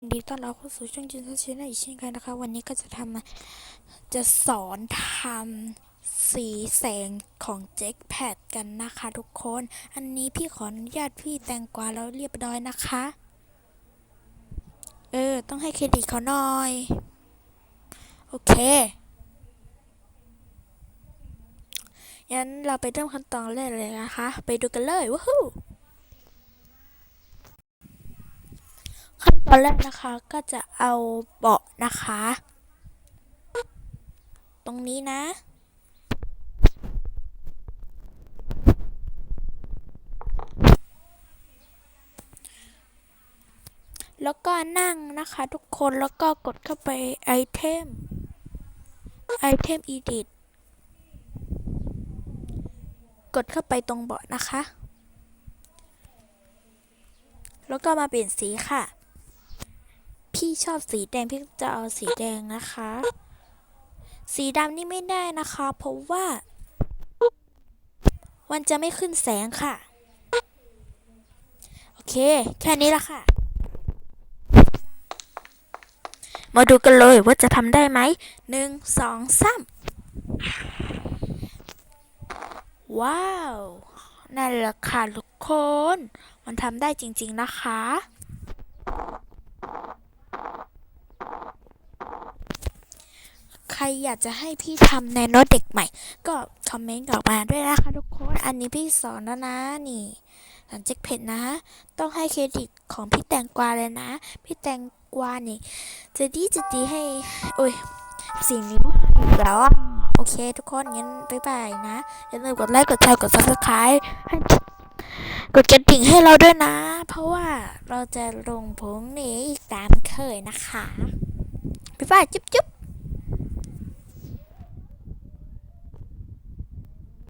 ยินดีต้อนรับเข้าสู่ช่องจินทัชชินอีกเช่นกันนะคะ วันนี้ก็จะทำจะสอนทำสีแสงของเจ็คแพดกันนะคะทุกคน อันนี้พี่ขออนุญาตพี่แตงกวาแล้วเรียบร้อยนะคะ เออ ต้องให้เครดิตเขาหน่อย โอเคงั้นเราไปเริ่มขั้นตอนแรกเลยนะคะ ไปดูกันเลยว้าว ขั้น ตอนแรกนะคะก็จะเอาเบาะนะคะ ตรงนี้นะแล้วก็นั่งนะคะทุกคนแล้วก็กดเข้าไปไอเทมไอเทม edit กดเข้าไปตรงเบาะนะคะ แล้วก็มาเปลี่ยนสีค่ะ ชอบสีแดงพี่จะเอาสีแดงนะคะ สีดำนี่ไม่ได้นะคะ เพราะว่า มันจะไม่ขึ้นแสงค่ะ โอเค แค่นี้ละค่ะ มาดูกันเลยว่าจะทำได้ไหมหนึ่งสองสามว้าว นั่นแหละค่ะทุกคน มันทำได้จริง ๆ นะคะ ครอยากจะให้พี่ทำในโน้ตเด็กใหม่ ก็คอมเมนต์ออกมาด้วยนะคะทุกคน อันนี้พี่สอนแล้วนะนี่หลังจากเพจนะ ต้องให้เครดิตของพี่แตงกวาเลยนะ พี่แตงกวานี่จะดีจะดีให้ โอ้ยสิ่งนี้อีกแล้วอะโอเค ทุกคนงั้นบ๊ายบายนะอย่าลืมกดไลค์กดแชร์กด subscribe ให้กดกระดิ่งให้เราด้วยนะ เพราะว่าเราจะลงผงนี้อีกตามเคยนะคะบ๊ายบายจุ๊บจุ๊บ